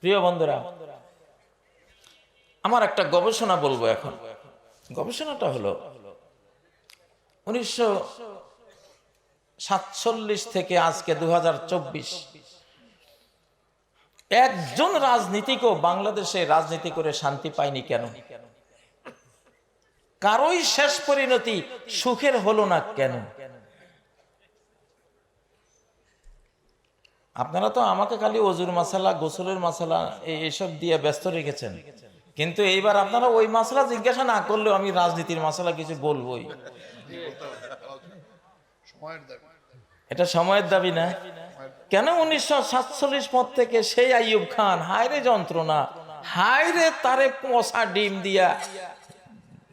প্রিয় বন্ধুরা, আমার একটা গবেষণা বলব এখন। গবেষণাটা হলো, উনিশশো সাতচল্লিশ থেকে আজকে দু হাজার চব্বিশ, একজন রাজনীতিকও বাংলাদেশে রাজনীতি করে শান্তি পায়নি কেন? কারোই শেষ পরিণতি সুখের হলো না কেন? আপনারা তো আমাকে খালি অজুর মশালা গোসলের মশালা এইসব দিয়ে ব্যস্ত রেখেছেন। কিন্তু এইবার আপনারা ওই মশলা জিজ্ঞাসা না করলেও আমি রাজনীতির মশলা কিছু বলবোই। এটা সময়ের দাবি না। কেন উনিশশো সাতচল্লিশ পর থেকে সেই আইয়ুব খান? হায়রে যন্ত্রণা। হায়রে তারে পচা ডিম দিয়া।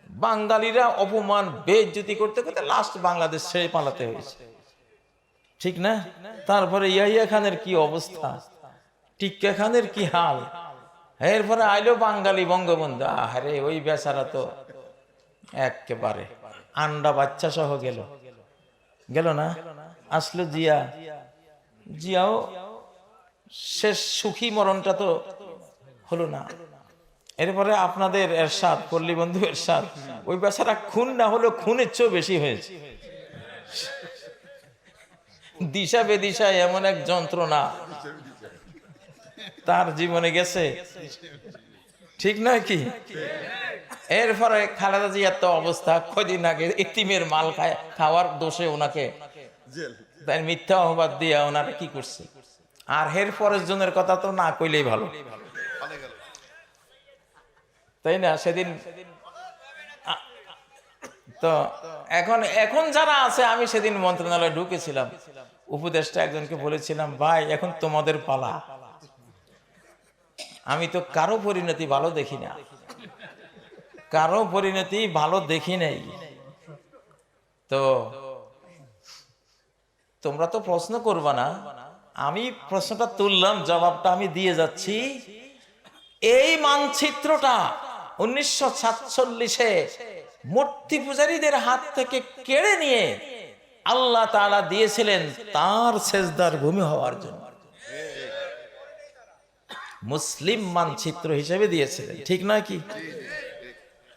বাঙালিরা অপমান বেজ্জতি করতে করতে লাস্ট বাংলাদেশ ছেড়ে পালাতে হয়েছে। ঠিক না? তারপরে ইয়াহিয়া খানের কি অবস্থা? টিক্কা খানের কি হাল? এরপরে আইলো বাঙালি বঙ্গবন্ধু। আরে ওই বেচারা তো একেবারে আন্ডা বাচ্চা সহ গেল। গেল না? আসলো জিয়া। জিয়াও শেষ সুখী মরণটা তো হলো না। এরপরে আপনাদের এরশাদ, পল্লী বন্ধু এরশাদ, ওই বেচারা খুন না হলো খুনের চেয়েও বেশি হয়েছে। দিশা বেদিশা এমন এক যন্ত্রণা। তার জীবনে গেছে। ঠিক নয় কি? এরপরে খালেদা জিয়ার তো অবস্থা কদিন আগে ইতিমের মাল খায় খাওয়ার দোষে ওনাকে। তাই মিথ্যা অপবাদ দিয়ে ওনারা কি করছে? আর হের পরের জনের কথা তো না কইলেই ভালো। তাই না? সেদিন তো এখন এখন যারা আছে, আমি সেদিন মন্ত্রণালয়ে ঢুকেছিলাম। উপদেষ্টা একজনকে বলেছিলাম, ভাই, এখন তোমাদের পালা। আমি তো কারও পরিণতি ভালো দেখি না। কারও পরিণতি ভালো দেখি নাই। তো তোমরা তো প্রশ্ন করবা না। আমি প্রশ্নটা তুললাম, জবাবটা আমি দিয়ে যাচ্ছি। এই মানচিত্রটা উনিশশো সাতচল্লিশে মূর্তি পূজারীদের হাত থেকে কেড়ে নিয়ে আল্লাহ তালা দিয়েছিলেন তার সেজদার ভূমি হওয়ার জন্য। মুসলিম মানচিত্র হিসেবে দিয়েছিলেন, ঠিক নয় কি?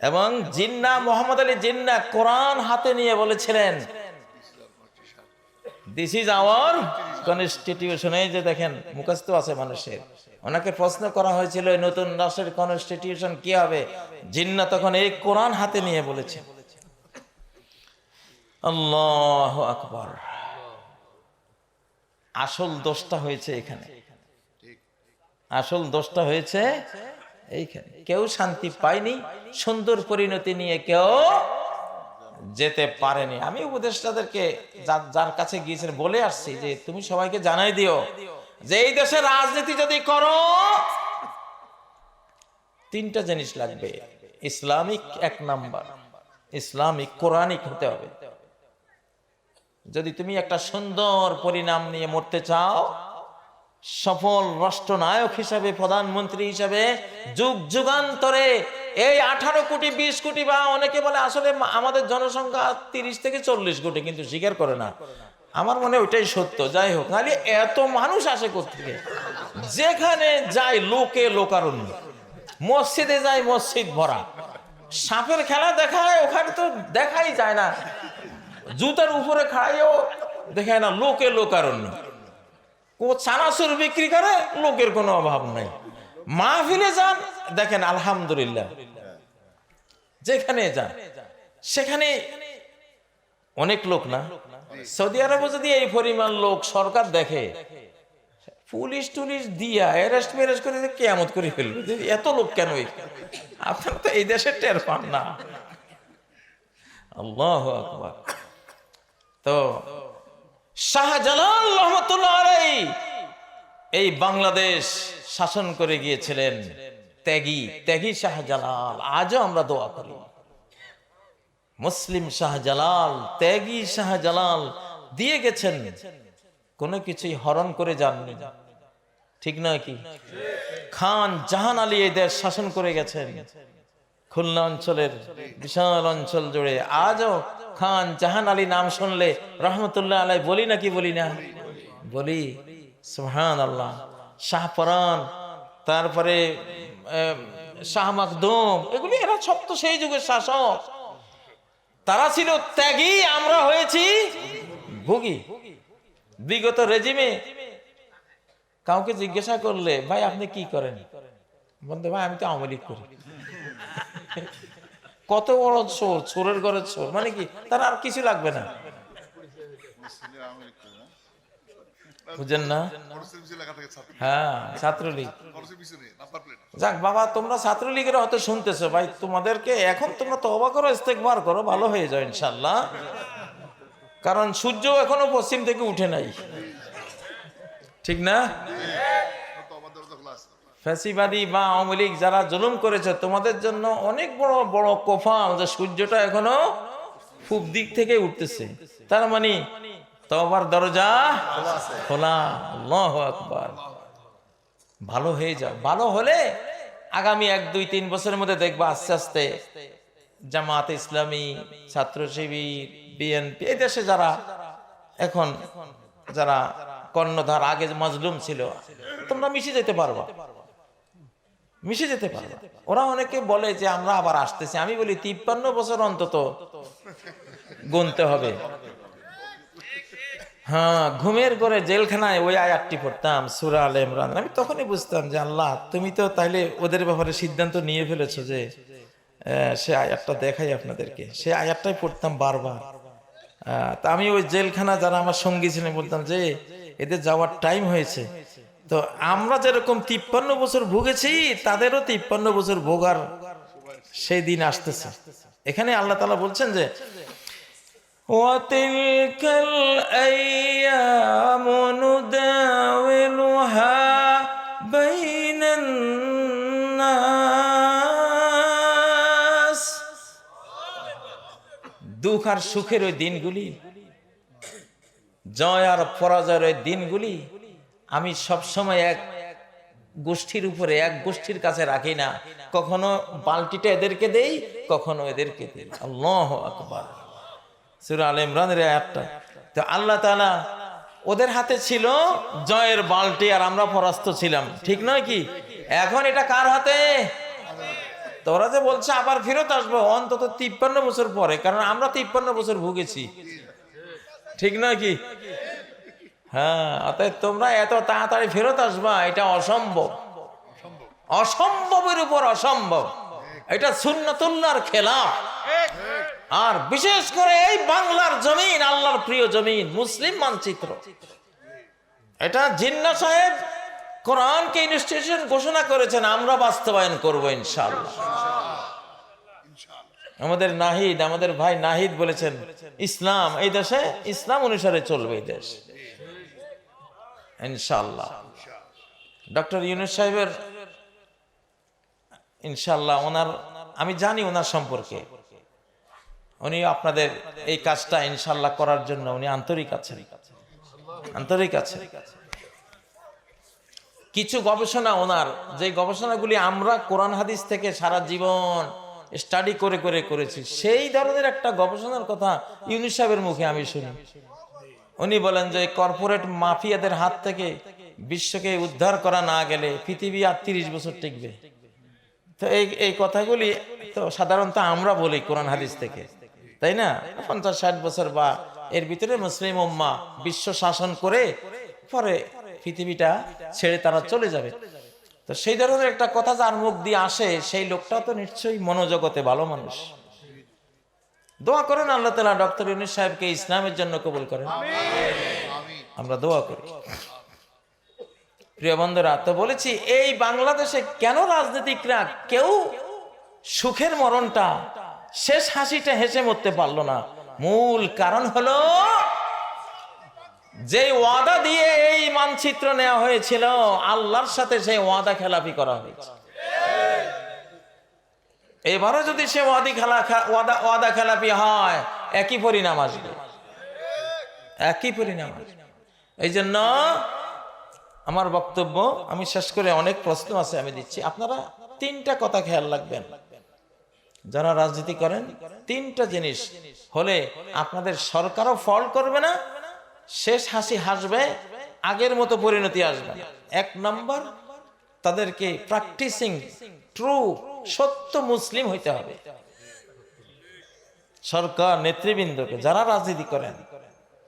এবং জিন্না, মোহাম্মদ আলী জিন্না কোরআন হাতে নিয়ে বলেছিলেন দিস ইজ আওয়ার কনস্টিটিউশন যে দেখেন, মুখস্থ আছে মানুষের। ওনাকে প্রশ্ন করা হয়েছিল নতুন রাষ্ট্রের কনস্টিটিউশন কি হবে? জিন্না তখন এই কোরআন হাতে নিয়ে বলেছে। আল্লাহ আকবর। আসল দোষটা হয়েছে এখানে। আসল দোষটা হয়েছে এইখানে। কেউ শান্তি পায়নি, সুন্দর পরিণতি নিয়ে কেউ যেতে পারেনি। আমি উপদেষ্টাদেরকে যার কাছে গিয়েছেন বলে আসছি যে, তুমি সবাইকে জানাই দিও যে, এই দেশে রাজনীতি যদি করো, তিনটা জিনিস লাগবে। ইসলামিক এক নাম্বার, ইসলামিক কোরআনিক হতে হবে। যদি তুমি একটা সুন্দর পরিণাম নিয়ে মরতে চাও, সফল রাষ্ট্রনায়ক হিসাবে, প্রধানমন্ত্রী হিসাবে যুগ যুগান্তরে এই আঠারো কোটি, বিশ কোটি বা অনেকে বলে আসলে আমাদের জনসংখ্যা তিরিশ থেকে চল্লিশ কোটি, কিন্তু স্বীকার করে না। আমার মনে ওইটাই সত্য। যাই হোক, নাহলে এত মানুষ আসে কোথেকে যেখানে যায় লোকে লোকারণ্য। মসজিদে যায় মসজিদ ভরা। সাপের খেলা দেখায়, ওখানে তো দেখাই যায় না। জুতার উপরে খাড়াইও দেখায় না লোকে লোকারণ্য। ও চানাচুর বিক্রি করে, লোকের কোনো অভাব নাই। মাহফিলে যান, দেখেন আলহামদুলিল্লাহ। যেখানে যান, সেখানে অনেক লোক না? সৌদি আরবে যদি এই পরিমাণ লোক সরকার দেখে, পুলিশ টুলিশ দিয়া অ্যারেস্ট ম্যারেস্ট করে কেয়ামত করে ফেলবে? এত লোক কেন? আপনারা তো এই দেশে টের পান না। আল্লাহ তো, শাহজালাল রহমতুল্লাহ এই বাংলাদেশ শাসন করে গিয়েছিলেন ত্যাগী ত্যাগী শাহজালাল। আজও আমরা দোয়া করি। মুসলিম শাহজালাল, ত্যাগী শাহজালাল, দিয়ে গেছেন। কোনো কিছুই হরণ করে যাননি। ঠিক নয় কি? খান জাহান আলী এই দেশ শাসন করে গেছেন। খুলনা অঞ্চলের, বিশাল অঞ্চল জুড়ে। আজও খান জাহান আলী নাম শুনলে রহমতুল্লাহ আলাই বলি নাকি বলি না? বলি সুহান আল্লাহ শাহপরান তারপরে শাহ মাকদুম, এগুলি এরা সব তো সেই যুগের শাসক। তারা ছিল ত্যাগী, আমরা হয়েছি ভোগী। বিগত রেজিমে কাউকে জিজ্ঞাসা করলে, ভাই, আপনি কি করেন? বলতে, ভাই, আমি তো আওয়ামী লীগ করি। কত বড় চোর, চোরের ঘরের চোর। মানে কি? তার আর কিছু লাগবে না সিনিয়র আমি লিখতে না বুঝেন না? হ্যাঁ কারণ সূর্য এখনও পশ্চিম থেকে উঠে নাই। ঠিক না? ফ্যাসিবাদী বা আওয়ামী লীগ যারা জুলুম করেছে, তোমাদের জন্য অনেক বড় বড় কোফাম যে সূর্যটা এখনও খুব দিক থেকে উঠতেছে। তার মানে তবার দরজা খোলা। আল্লাহু আকবার। ভালো হয়ে যাও। ভালো হলে আগামী এক দুই তিন বছরের মধ্যে দেখবা আস্তে আস্তে জামাত ইসলামী ছাত্র শিবির বিএনপি এই দেশে যারা এখন যারা কর্ণধার আগে মজলুম ছিল তোমরা মিশে যেতে পারবা। মিশে যেতে পারবা। ওরা অনেকে বলে যে আমরা আবার আসতেছি। আমি বলি তিপ্পান্ন বছর অন্তত গুনতে হবে। হ্যাঁ ঘুমের ঘরে জেলখানায় ওই আয়াতটি পড়তাম, সুরা আল ইমরান। আমি তখনই বুঝতাম যে আল্লাহ, তুমি তো তাইলে ওদের ব্যাপারে সিদ্ধান্ত নিয়ে ফেলেছো যে সে আয়াতটা দেখাই আপনাদেরকে। সে আয়াতটাই পড়তাম বারবার। তা আমি ওই জেলখানা যারা আমার সঙ্গী ছিলেন বলতাম যে, এদের যাওয়ার টাইম হয়েছে। তো আমরা যেরকম তিপ্পান্ন বছর ভুগেছি, তাদেরও তিপ্পান্ন বছর ভোগার সেই দিন আসতেছে। এখানে আল্লাহ তালা বলছেন যে وتلك الأيام نداولها بين الناس দুঃখ আর সুখের ওই দিনগুলি জয় আর পরাজয়ের ওই দিনগুলি আমি সবসময় এক গোষ্ঠীর উপরে এক গোষ্ঠীর কাছে রাখি না কখনো বালতিটা এদেরকে দেই কখনো এদেরকে দেই আল্লাহ আকবার সুরা আল ইমরানের একটা তো আল্লাহ তাআলা ওদের হাতে ছিল জয়ের বালতি আর আমরা পরাস্ত ছিলাম। ঠিক নয় কি? এখন এটা কার হাতে? তোরা যে বলছে আবার ফেরত আসব, অন্তত তিপ্পান্ন বছর পরে, কারণ আমরা তিপ্পান্ন বছর ভুগেছি। ঠিক নয় কি? হ্যাঁ অতএব তোমরা এত তাড়াতাড়ি ফেরত আসবা, এটা অসম্ভব। অসম্ভবের উপর অসম্ভব। এটা সুন্নতুল্লার খেলা আর বিশেষ করে এই বাংলার জমিন, আল্লাহর প্রিয় জমিন, মুসলিম মানচিত্র। এটা জিন্না সাহেব কোরআনকে ইনস্টিটিউশন ঘোষণা করেছেন, আমরা বাস্তবায়ন করব ইনশাআল্লাহ। আমাদের নাহিদ, আমাদের ভাই নাহিদ বলেছেন, ইসলাম, এই দেশে ইসলাম অনুসারে চলবে এই দেশ। ইনশাআল্লাহ। ডক্টর ইউনুস সাহেবের, ইনশাআল্লাহ ওনার, আমি জানি ওনার সম্পর্কে। উনি আপনাদের এই কাজটা ইনশাল্লাহ করার জন্য উনি আন্তরিক আছেন। আন্তরিক আছেন। কিছু গবেষণা ওনার, যে গবেষণাগুলি আমরা কোরআন হাদিস থেকে সারা জীবন স্টাডি করে করে করেছি, সেই ধরনের একটা গবেষণার কথা ইউনুস সাহেবের মুখে আমি শুনি। উনি বলেন যে কর্পোরেট মাফিয়াদের হাত থেকে বিশ্বকে উদ্ধার করা না গেলে পৃথিবী আর তিরিশ বছর টিকবে। তো এই এই কথাগুলি তো সাধারণত আমরা বলি কোরআন হাদিস থেকে। তাই না? পঞ্চাশ ষাট বছর বা এর ভিতরে মুসলিম উম্মা বিশ্ব শাসন করে, পরে পৃথিবীটা ছেড়ে তারা চলে যাবে। তো সেই ধরনের একটা কথা যার মুখ দিয়ে আসে, সেই লোকটা তো নিশ্চয়ই মনোজগতে ভালো মানুষ। দোয়া করেন আল্লাহ তালা ডক্টর ইউনুস সাহেবকে ইসলামের জন্য কবুল করেন। আমরা দোয়া করি। প্রিয় বন্ধুরা, তো বলেছি, এই বাংলাদেশে কেন রাজনীতিকরা কেউ সুখের মরণটা শেষ হাসিটা হেসে মরতে পারল না। মূল কারণ হলো যে ওয়াদা দিয়ে এই মানচিত্র নেওয়া হয়েছিল, আল্লাহর সাথে সেই ওয়াদা খেলাপি করা হয়েছে। এবারও যদি সে ওয়াদি খেলা ওয়াদা ওয়াদা খেলাপি হয়, একই পরিণাম আসবে। একই পরিণাম আসবে। এই জন্য আমার বক্তব্য, আমি শেষ করে অনেক প্রশ্ন আছে আমি দিচ্ছি। আপনারা তিনটা কথা খেয়াল রাখবেন। যারা রাজনীতি করেন, তিনটা জিনিস হলে আপনাদের সরকারও ফল করবে না, শেষ হাসি হাসবে, আগের মতো পরিণতি আসবে এক নম্বর, তাদেরকে প্র্যাকটিসিং ট্রু সত্য মুসলিম হইতে হবে। সরকার নেতৃবৃন্দকে যারা রাজনীতি করেন,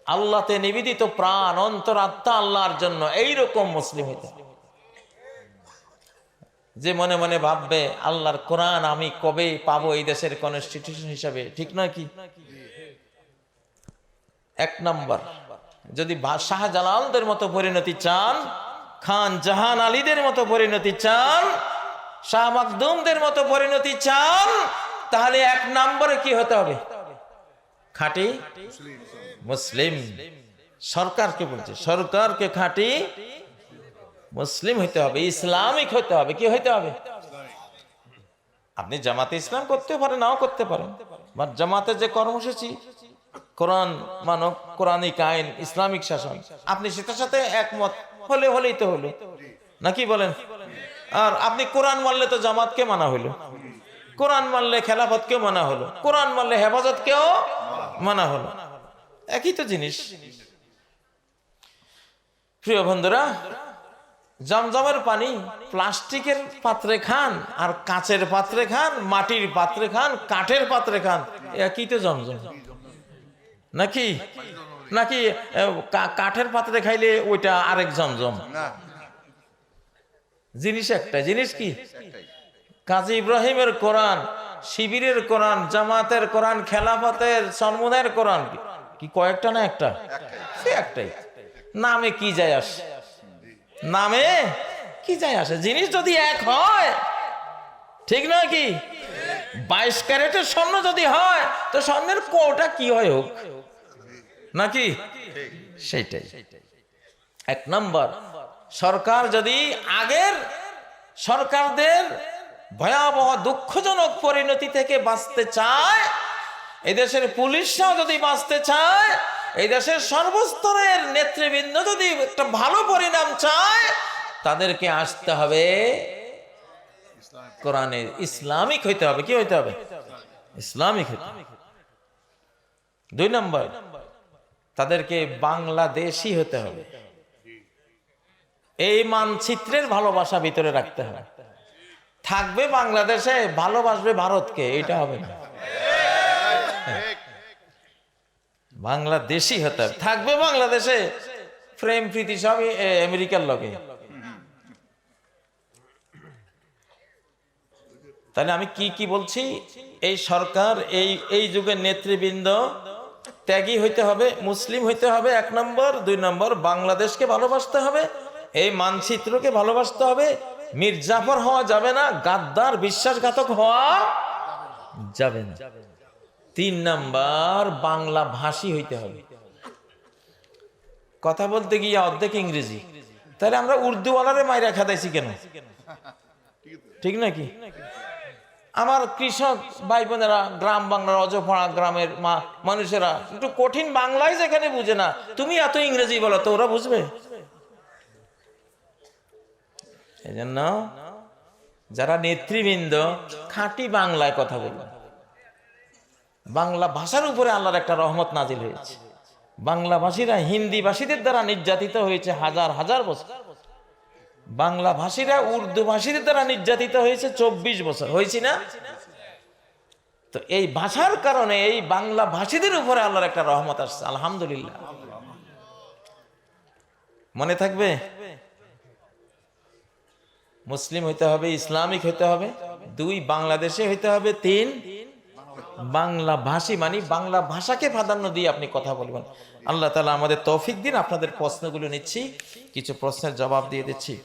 আল্লাহতে নিবেদিত প্রাণ, অন্তর আত্মা আল্লাহর জন্য এইরকম মুসলিম হইতে হবে। যে মনে মনে ভাববে আল্লাহর কোরআন আমি কবে পাবো এই দেশের কনস্টিটিউশন হিসাবে ঠিক নয় কি? এক নম্বর যদি শাহজালালদের মতো পরিণতি চান খান জাহান আলীদের মতো পরিণতি চান শাহ মাকদুমদের মতো পরিণতি চান তাহলে এক নম্বরে কি হতে হবে? খাঁটি মুসলিম। সরকারকে বলছে। সরকারকে খাঁটি মুসলিম হইতে হবে, ইসলামিক হইতে হবে, কি হইতে হবে? আপনি জামাতে ইসলাম করতে পারেন, নাও করতে পারেন। জামাতে যে কর্মসূচি, কোরআন মানব, কোরআনিক আইন, ইসলামিক শাসন, আপনি সেটার সাথে একমত, হলে হলেই তো হলো। নাকি বলেন? আর আপনি কোরআন মানলে তো জামাতকে মানা হলো। কোরআন মানলে খেলাফতকেও মানা হলো। কোরআন মানলে হেফাজতকেও মানা হলো। একই তো জিনিস। প্রিয় বন্ধুরা জমজমের পানি প্লাস্টিকের পাত্রে খান আর কাঁচের পাত্রে খান মাটির পাত্রে খান কাঠের পাত্রে খান। একই তো জমজম? নাকি? নাকি কাঠের পাত্রে খাইলে ওইটা আরেক জমজম? জিনিস একটা জিনিস কি? কাজী ইব্রাহিমের কোরআন শিবিরের কোরআন জামাতের কোরআন খেলাফতের সন্মুদের কোরআন কি- কি কয়েকটা না একটা? সে একটাই। নামে কি যায় আসে? নামে? কি যায় আসে? জিনিস যদি এক হয়, ঠিক নয় কি? বাইশ ক্যারেটের স্বর্ণ যদি হয়, তো স্বর্ণের কোটা কি হয় হোক? নাকি? সেইটাই। এক নম্বর, সরকার যদি আগের সরকারদের ভয়াবহ দুঃখজনক পরিণতি থেকে বাঁচতে চায়, এদেশের পুলিশরাও যদি বাঁচতে চায় এই দেশের সর্বস্তরের নেতৃবৃন্দ যদি একটা ভালো পরিণাম চায়, তাদেরকে আসতে হবে কোরআনের ইসলামিক হইতে হবে, কি হইতে হবে? ইসলামিক হইতে হবে। দুই নম্বর, তাদেরকে বাংলাদেশি হতে হবে। এই মানচিত্রের ভালোবাসা ভিতরে রাখতে হবে। থাকবে বাংলাদেশে, ভালোবাসবে ভারতকে এটা হবে না ঠিক বাংলাদেশি হতে হবে। থাকবে বাংলাদেশে। প্রেম, প্রীতি সবই আমেরিকার লগে। তাহলে আমি কি কি বলছি? এই সরকার, এই এই যুগের নেতৃবৃন্দ ত্যাগী হইতে হবে, মুসলিম হইতে হবে, এক নম্বর। দুই নম্বর, বাংলাদেশকে ভালোবাসতে হবে, এই মানচিত্রকে ভালোবাসতে হবে। মির্জাফর হওয়া যাবে না, গাদ্দার, বিশ্বাসঘাতক হওয়া যাবে না। তিন নাম্বার বাংলা ভাষী হইতে হবে। কথা বলতে গিয়ে অর্ধেক ইংরেজি। তাহলে আমরা উর্দুওয়ালারে মাইরা খাদাইছি কেন? ঠিক নাকি? আমার কৃষক ভাই বোনেরা গ্রাম বাংলার অজপাড়া গ্রামের মা, মানুষেরা, একটু কঠিন বাংলায় যেখানে বুঝে না, তুমি এত ইংরেজি বলো তো, ওরা বুঝবে? এই জন্য যারা নেতৃবৃন্দ, খাঁটি বাংলায় কথা বলবে বাংলা ভাষার উপরে আল্লাহর একটা রহমত নাজিল হয়েছে। বাংলা ভাষীরা হিন্দি ভাষীদের দ্বারা নির্যাতিত হয়েছে হাজার হাজার বছর। বাংলা ভাষীরা উর্দু ভাষীদের দ্বারা নির্যাতিত হয়েছে চব্বিশ বছর। হয়েছি না? তো এই ভাষার কারণে এই বাংলা ভাষীদের উপরে আল্লাহর একটা রহমত আসছে, আলহামদুলিল্লাহ। মনে থাকবে? মুসলিম হইতে হবে, ইসলামিক হইতে হবে, দুই বাংলাদেশে হইতে হবে, তিন বাংলা ভাষী মানে বাংলা ভাষাকে প্রাধান্য দিয়ে আপনি কথা বলবেন। আল্লাহ তালা আমাদের তৌফিক দিন। আপনাদের প্রশ্নগুলো নিচ্ছি, কিছু প্রশ্নের জবাব দিয়ে দিচ্ছি।